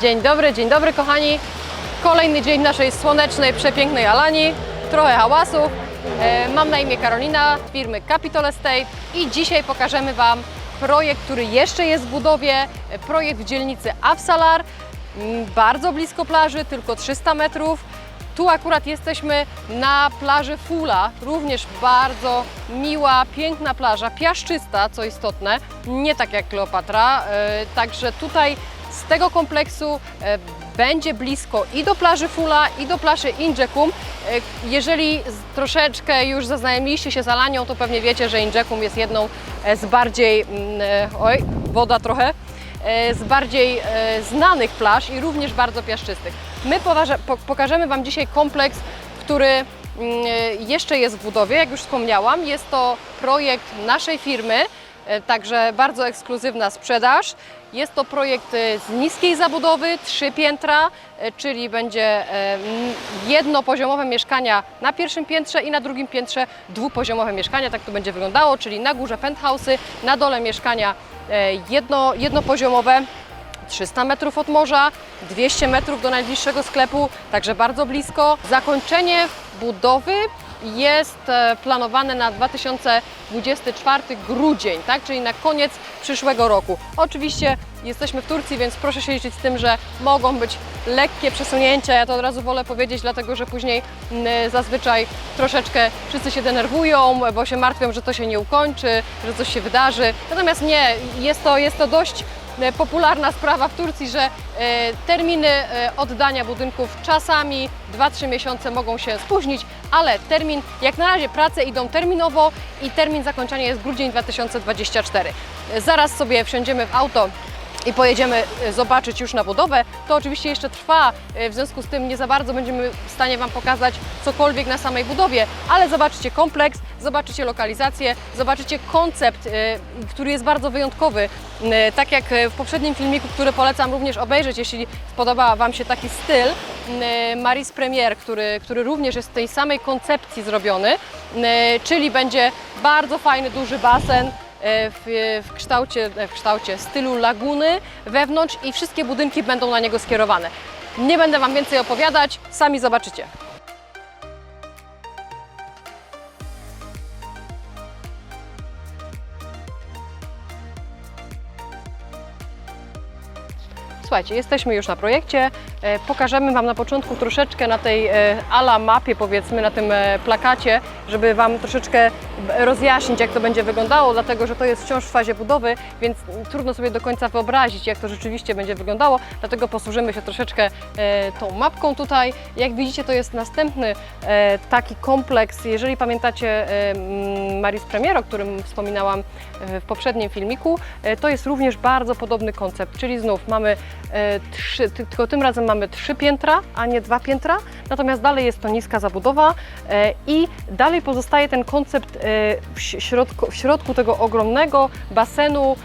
Dzień dobry, dzień dobry kochani. Kolejny dzień naszej słonecznej, przepięknej Alani. Trochę hałasów. E, Mam na imię Karolina z firmy Capital Estate i dzisiaj pokażemy Wam projekt, który jeszcze jest w budowie. E, Projekt w dzielnicy Afsalar, m, bardzo blisko plaży, tylko 300 metrów. Tu akurat jesteśmy na plaży Fula, również bardzo miła, piękna plaża, piaszczysta, co istotne, nie tak jak Kleopatra, e, także tutaj z tego kompleksu e, będzie blisko i do plaży Fula, i do plaży Injekum. E, Jeżeli troszeczkę już zaznajomiliście się z Alanią, to pewnie wiecie, że Injekum jest jedną e, z bardziej, mm, oj, woda trochę, z bardziej znanych plaż i również bardzo piaszczystych. My pokażemy Wam dzisiaj kompleks, który mm, jeszcze jest w budowie, jak już wspomniałam. Jest to projekt naszej firmy, także bardzo ekskluzywna sprzedaż. Jest to projekt e, z niskiej zabudowy, trzy piętra, e, czyli będzie e, jednopoziomowe mieszkania na pierwszym piętrze i na drugim piętrze dwupoziomowe mieszkania. Tak to będzie wyglądało, czyli na górze penthouse'y, na dole mieszkania jedno, jednopoziomowe. 300 metrów od morza, 200 metrów do najbliższego sklepu, także bardzo blisko. Zakończenie budowy jest e, planowane na 2024 grudzień, tak? czyli na koniec przyszłego roku. Oczywiście jesteśmy w Turcji, więc proszę się liczyć z tym, że mogą być lekkie przesunięcia. Ja to od razu wolę powiedzieć, dlatego że później mm, zazwyczaj troszeczkę wszyscy się denerwują, bo się martwią, że to się nie ukończy, że coś się wydarzy. Natomiast nie, jest to, jest to dość e, popularna sprawa w Turcji, że e, terminy e, oddania budynków czasami 2-3 miesiące mogą się spóźnić, ale termin, jak na razie prace idą terminowo i termin zakończenia jest grudzień 2024. E, Zaraz sobie wsiądziemy w auto i pojedziemy e, zobaczyć już na budowę. To oczywiście jeszcze trwa, e, w związku z tym nie za bardzo będziemy w stanie Wam pokazać cokolwiek na samej budowie, ale zobaczycie kompleks, zobaczycie lokalizację, zobaczycie koncept, e, który jest bardzo wyjątkowy. E, Tak jak e, w poprzednim filmiku, który polecam również obejrzeć, jeśli spodoba Wam się taki styl, Maris Premier, który, który również jest w tej samej koncepcji zrobiony, czyli będzie bardzo fajny, duży basen, w, w, kształcie, e, w kształcie stylu laguny wewnątrz i wszystkie budynki będą na niego skierowane. Nie będę Wam więcej opowiadać, sami zobaczycie. Słuchajcie, jesteśmy już na projekcie. E, Pokażemy Wam na początku troszeczkę na tej e, ala mapie, powiedzmy, na tym e, plakacie, żeby Wam troszeczkę rozjaśnić, jak to będzie wyglądało, dlatego że to jest wciąż w fazie budowy, więc trudno sobie do końca wyobrazić, jak to rzeczywiście będzie wyglądało. Dlatego posłużymy się troszeczkę tą mapką tutaj. Jak widzicie, to jest następny taki kompleks. Jeżeli pamiętacie Maris Premier, o którym wspominałam w poprzednim filmiku, to jest również bardzo podobny koncept, czyli znów mamy trzy, ty- tylko tym razem mamy trzy piętra, a nie dwa piętra, natomiast dalej jest to niska zabudowa e, i dalej pozostaje ten koncept e, w środku, w środku tego ogromnego basenu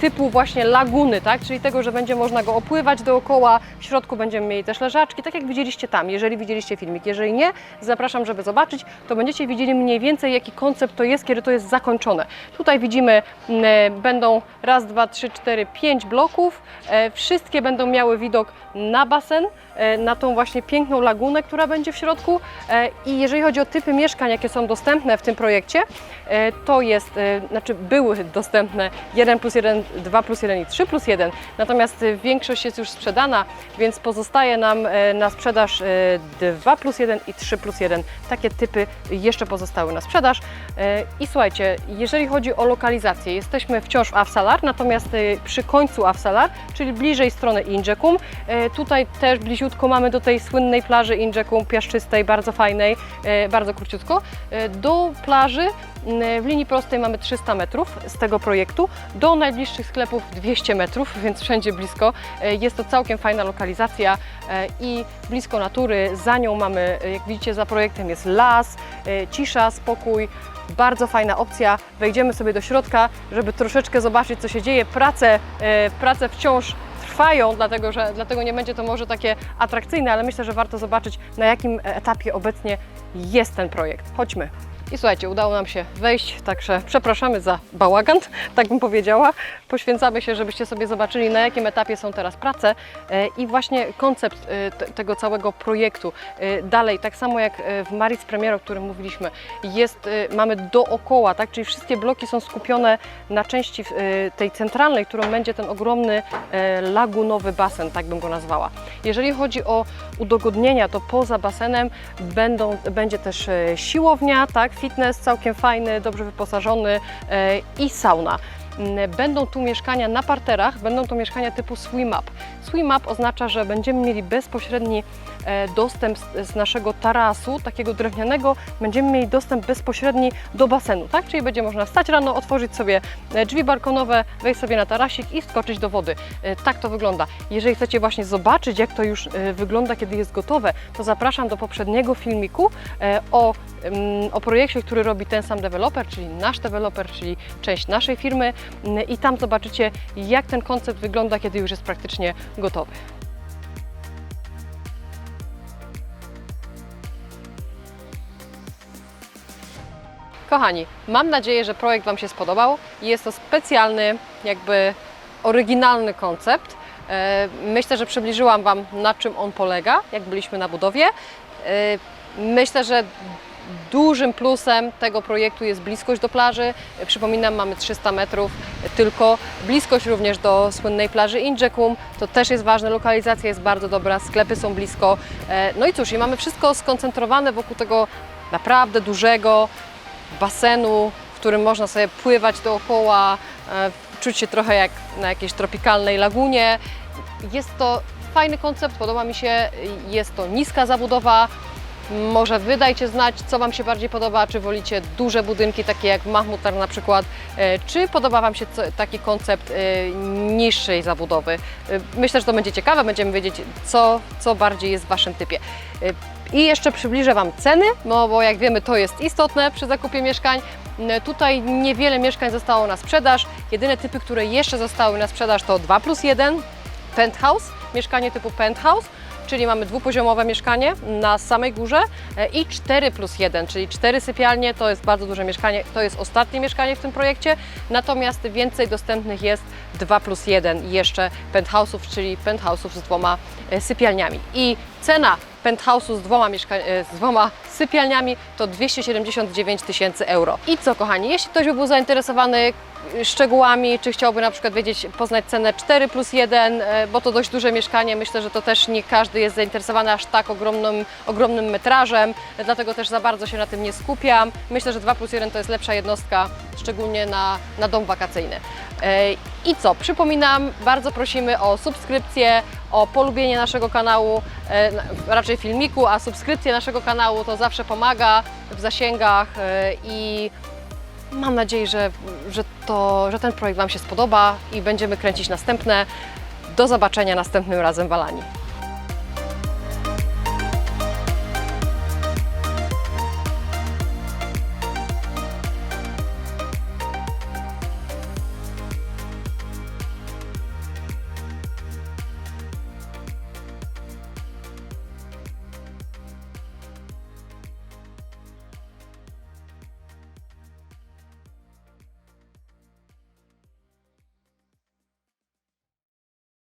typu właśnie laguny, tak? czyli tego, że będzie można go opływać dookoła, w środku będziemy mieli też leżaczki, tak jak widzieliście tam, jeżeli widzieliście filmik. Jeżeli nie, zapraszam, żeby zobaczyć, to będziecie widzieli mniej więcej jaki koncept to jest, kiedy to jest zakończone. Tutaj widzimy, e, będą raz, dwa, trzy, cztery, pięć bloków, e, wszystkie będą miały widok na basen, e, na tą właśnie piękną lagunę, która będzie w środku E, i jeżeli chodzi o typy mieszkań, jakie są dostępne w tym projekcie, e, to jest, e, znaczy były dostępne 1 plus 1, 2 plus 1 i 3 plus 1, natomiast e, większość jest już sprzedana, więc pozostaje nam e, na sprzedaż e, 2 plus 1 i 3 plus 1. Takie typy jeszcze pozostały na sprzedaż. I słuchajcie, jeżeli chodzi o lokalizację, jesteśmy wciąż w Afsalar, natomiast przy końcu Afsalar, czyli bliżej strony Injekum. Tutaj też bliziutko mamy do tej słynnej plaży Injekum, piaszczystej, bardzo fajnej, bardzo króciutko. Do plaży w linii prostej mamy 300 metrów z tego projektu, do najbliższych sklepów 200 metrów, więc wszędzie blisko. E, Jest to całkiem fajna lokalizacja e, i blisko natury. Za nią mamy, jak widzicie, za projektem jest las, cisza, spokój. Bardzo fajna opcja. Wejdziemy sobie do środka, żeby troszeczkę zobaczyć, co się dzieje. Prace, prace wciąż trwają, dlatego, że, dlatego nie będzie to może takie atrakcyjne, ale myślę, że warto zobaczyć, na jakim etapie obecnie jest ten projekt. Chodźmy. I słuchajcie, udało nam się wejść, także przepraszamy za bałagan, tak bym powiedziała. Poświęcamy się, żebyście sobie zobaczyli, na jakim etapie są teraz prace e, i właśnie koncept e, te- tego całego projektu. E, Dalej, tak samo jak w Maris Premier, o którym mówiliśmy, jest, mamy dookoła, tak, czyli wszystkie bloki są skupione na części tej centralnej, którą będzie ten ogromny lagunowy basen, tak bym go nazwała. Jeżeli chodzi o udogodnienia, to poza basenem będą, będzie też siłownia, tak, fitness całkiem fajny, dobrze wyposażony e, i sauna. Mm, Będą tu mieszkania na parterach, będą to mieszkania typu swim up. Swim up oznacza, że będziemy mieli bezpośredni e, dostęp z, naszego tarasu, takiego drewnianego, będziemy mieli dostęp bezpośredni do basenu, tak? Czyli będzie można wstać rano, otworzyć sobie e, drzwi balkonowe, wejść sobie na tarasik i skoczyć do wody. E, Tak to wygląda. Jeżeli chcecie właśnie zobaczyć, jak to już wygląda, kiedy jest gotowe, to zapraszam do poprzedniego filmiku o, mm, o projekcie, który robi ten sam deweloper, czyli nasz deweloper, czyli część naszej firmy i tam zobaczycie, jak ten koncept wygląda, kiedy już jest praktycznie gotowy. Kochani, mam nadzieję, że projekt Wam się spodobał. Jest to specjalny, jakby oryginalny koncept. E, Myślę, że przybliżyłam Wam, na czym on polega, jak byliśmy na budowie. E, Myślę, że dużym plusem tego projektu jest bliskość do plaży. Przypominam, mamy 300 metrów tylko. Bliskość również do słynnej plaży Injekum. To też jest ważne. Lokalizacja jest bardzo dobra, sklepy są blisko. E, No i cóż, i mamy wszystko skoncentrowane wokół tego naprawdę dużego, basenu, w którym można sobie pływać dookoła, e, czuć się trochę jak na jakiejś tropikalnej lagunie. Jest to fajny koncept, podoba mi się. Jest to niska zabudowa. Może wy dajcie znać, co Wam się bardziej podoba, czy wolicie duże budynki, takie jak Mahmutar na przykład, e, czy podoba Wam się taki koncept e, niższej zabudowy. E, Myślę, że to będzie ciekawe, będziemy wiedzieć, co, co bardziej jest w Waszym typie. I jeszcze przybliżę Wam ceny, no bo jak wiemy, to jest istotne przy zakupie mieszkań. Tutaj niewiele mieszkań zostało na sprzedaż. Jedyne typy, które jeszcze zostały na sprzedaż to 2 plus 1, penthouse, mieszkanie typu penthouse, czyli mamy dwupoziomowe mieszkanie na samej górze e, i 4 plus 1, czyli 4 sypialnie, to jest bardzo duże mieszkanie, to jest ostatnie mieszkanie w tym projekcie, natomiast więcej dostępnych jest 2 plus 1 jeszcze penthouse'ów, czyli penthouse'ów z dwoma e, sypialniami. I cena penthouse'u z dwoma, e, z dwoma sypialniami to 279 tysięcy euro. I co kochani, jeśli ktoś by był zainteresowany szczegółami, czy chciałby na przykład wiedzieć, poznać cenę 4 plus 1, e, bo to dość duże mieszkanie, myślę, że to też nie każdy jest zainteresowany aż tak ogromnym, ogromnym metrażem, dlatego też za bardzo się na tym nie skupiam. Myślę, że 2 plus 1 to jest lepsza jednostka, szczególnie na, na dom wakacyjny. I co? Przypominam, bardzo prosimy o subskrypcję, o polubienie naszego kanału, e, raczej filmiku, a subskrypcja naszego kanału to zawsze pomaga w zasięgach e, i mam nadzieję, że, że, to, że ten projekt Wam się spodoba i będziemy kręcić następne. Do zobaczenia następnym razem w Alanii.